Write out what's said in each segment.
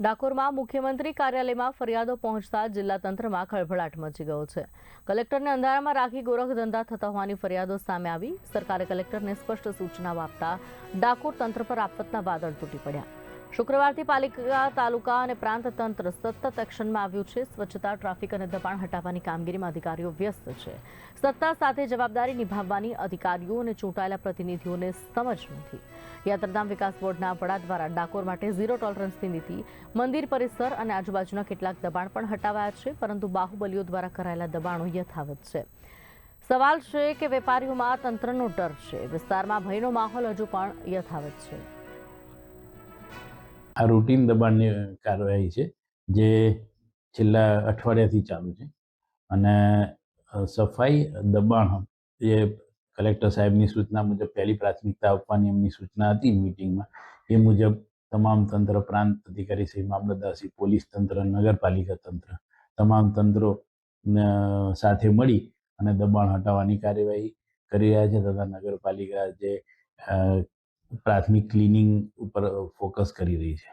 ડાકોરમાં મુખ્યમંત્રી કાર્યાલયમાં ફરિયાદો પહોંચતા જિલ્લા તંત્રમાં ખળભળાટ મચી ગયો છે. કલેક્ટરને અંધારામાં રાખી ગોરખ ધંધા થતા હોવાની ફરિયાદો સામે આવી. સરકારે કલેક્ટરને સ્પષ્ટ સૂચનાઓ આપતા ડાકોર તંત્ર પર આફતના વાદળ તૂટી પડ્યા. શુક્રવારથી પાલિકા, તાલુકા અને પ્રાંત તંત્ર સતત એક્શનમાં આવ્યું છે. સ્વચ્છતા, ટ્રાફિક અને દબાણ હટાવવાની કામગીરીમાં અધિકારીઓ વ્યસ્ત છે. સત્તા સાથે જવાબદારી નિભાવવાની અધિકારીઓ અને ચૂંટાયેલા પ્રતિનિધિઓને સમજ નથી. યાત્રાધામ વિકાસ બોર્ડના વડા દ્વારા ડાકોર માટે ઝીરો ટોલરન્સની નીતિ, મંદિર પરિસર અને આજુબાજુના કેટલાક દબાણ પણ હટાવાયા છે, પરંતુ બાહુબલીઓ દ્વારા કરાયેલા દબાણો યથાવત છે. સવાલ છે કે વેપારીઓમાં તંત્રનો ડર છે. વિસ્તારમાં ભયનો માહોલ હજુ પણ યથાવત છે. આ રૂટીન દબાણની કાર્યવાહી છે, જે છેલ્લા અઠવાડિયાથી ચાલુ છે. અને સફાઈ દબાણ એ કલેક્ટર સાહેબની સૂચના મુજબ પહેલી પ્રાથમિકતા આપવાની એમની સૂચના હતી મિટિંગમાં. એ મુજબ તમામ તંત્ર, પ્રાંત અધિકારી શ્રી મામલતદાર શ્રી પોલીસ તંત્ર, નગરપાલિકા તંત્ર તમામ તંત્રો સાથે મળી અને દબાણ હટાવવાની કાર્યવાહી કરી રહ્યા છે તથા નગરપાલિકા જે પ્રાથમિક ક્લિનિંગ ઉપર ફોકસ કરી રહી છે.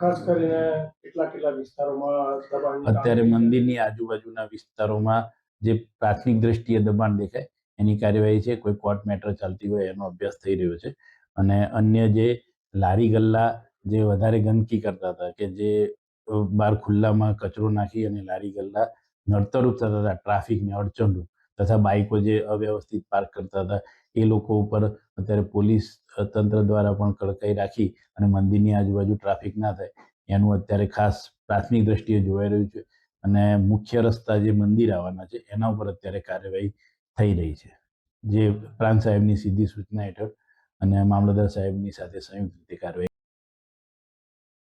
ખાસ કરીને કેટલા કેટલા વિસ્તારોમાં અત્યારે મંદિરની આજુબાજુના વિસ્તારોમાં જે પ્રાથમિક દ્રષ્ટિએ દબાણ દેખાય એની કાર્યવાહી છે. કોઈ કોર્ટ મેટર ચાલતી હોય એનો અભ્યાસ થઈ રહ્યો છે. અને અન્ય જે લારી ગલ્લા જે વધારે ગંદકી કરતા હતા કે જે બાર બહાર ખુલ્લામાં કચરો નાખી અને લારી ગલ્લા નડતરૂપ થતા હતા ટ્રાફિકને અડચણરૂપ તથા બાઇકો જે અવ્યવસ્થિત પાર્ક કરતા હતા, એ લોકો ઉપર અત્યારે પોલીસ તંત્ર દ્વારા પણ કડકાઈ રાખી અને મંદિરની આજુબાજુ ટ્રાફિક ના થાય. એનું અત્યારે ખાસ પ્રાથમિક દ્રષ્ટિએ જોવાઈ રહ્યું છે અને મુખ્ય રસ્તા જે મંદિર આવવાના છે, એના ઉપર અત્યારે કાર્યવાહી થઈ રહી છે. જે પ્રાંત સાહેબની સીધી સૂચના હેઠળ અને મામલતદાર સાહેબની સાથે સંયુક્ત રીતે કાર્યવાહી